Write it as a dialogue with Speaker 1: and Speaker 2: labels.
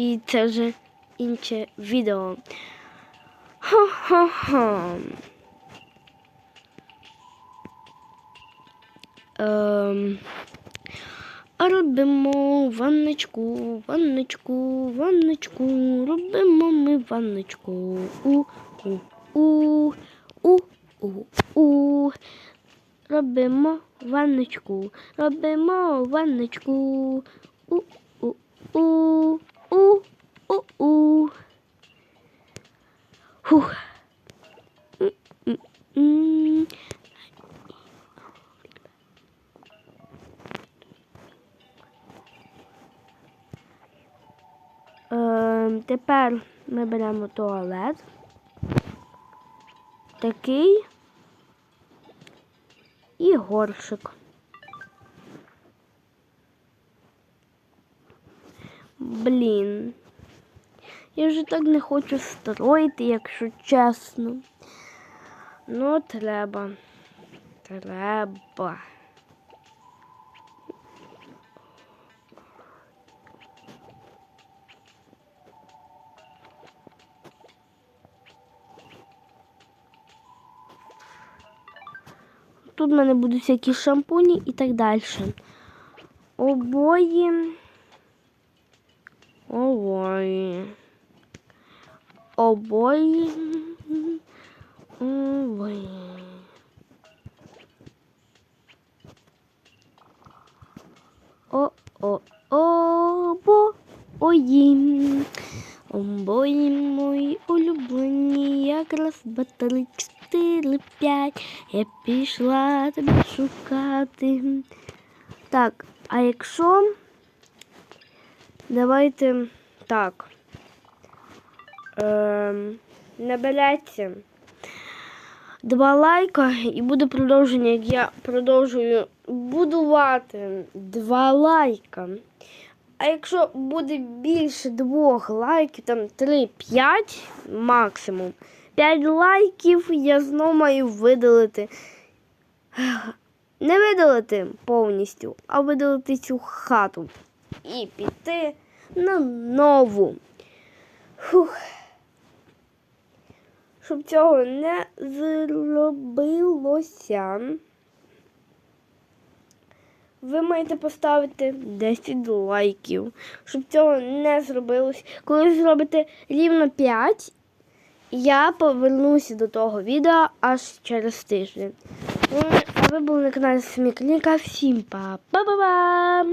Speaker 1: І це вже інше відео. Хо-хо-хо. Ем, робимо ванночку, ванночку, ванночку, робимо ми ванночку. У, у, у, у, у, у. Робимо ванночку, робимо ванночку. У, у, у, у, у, у. Фух. Ем, тепер ми беремо туалет. Такий і горшик. Блін. Я вже так не хочу строїти, якщо чесно. Ну, треба. Треба. Тут в мене будуть всякі шампуні і так далі. Обої. Обої. Обої. Обої. О, о, обо, ої. Обої мої улюблені, якраз три, чотири, п'ять. Я пішла тебе шукати. Так, а якщо давайте так. Ем, набереться два лайка і буде продовження, як я продовжую будувати два лайка. А якщо буде більше двох лайків, там 3-5 максимум, 5 лайків я знову маю видалити. Не видалити повністю, а видалити цю хату і піти на нову. Фух. Щоб цього не зробилося, ви маєте поставити 10 лайків. Щоб цього не зробилося. Коли зробите рівно 5, я повернуся до того відео аж через тиждень. Ну, А ви були на каналі Смікліка. Всім па-па-па-па!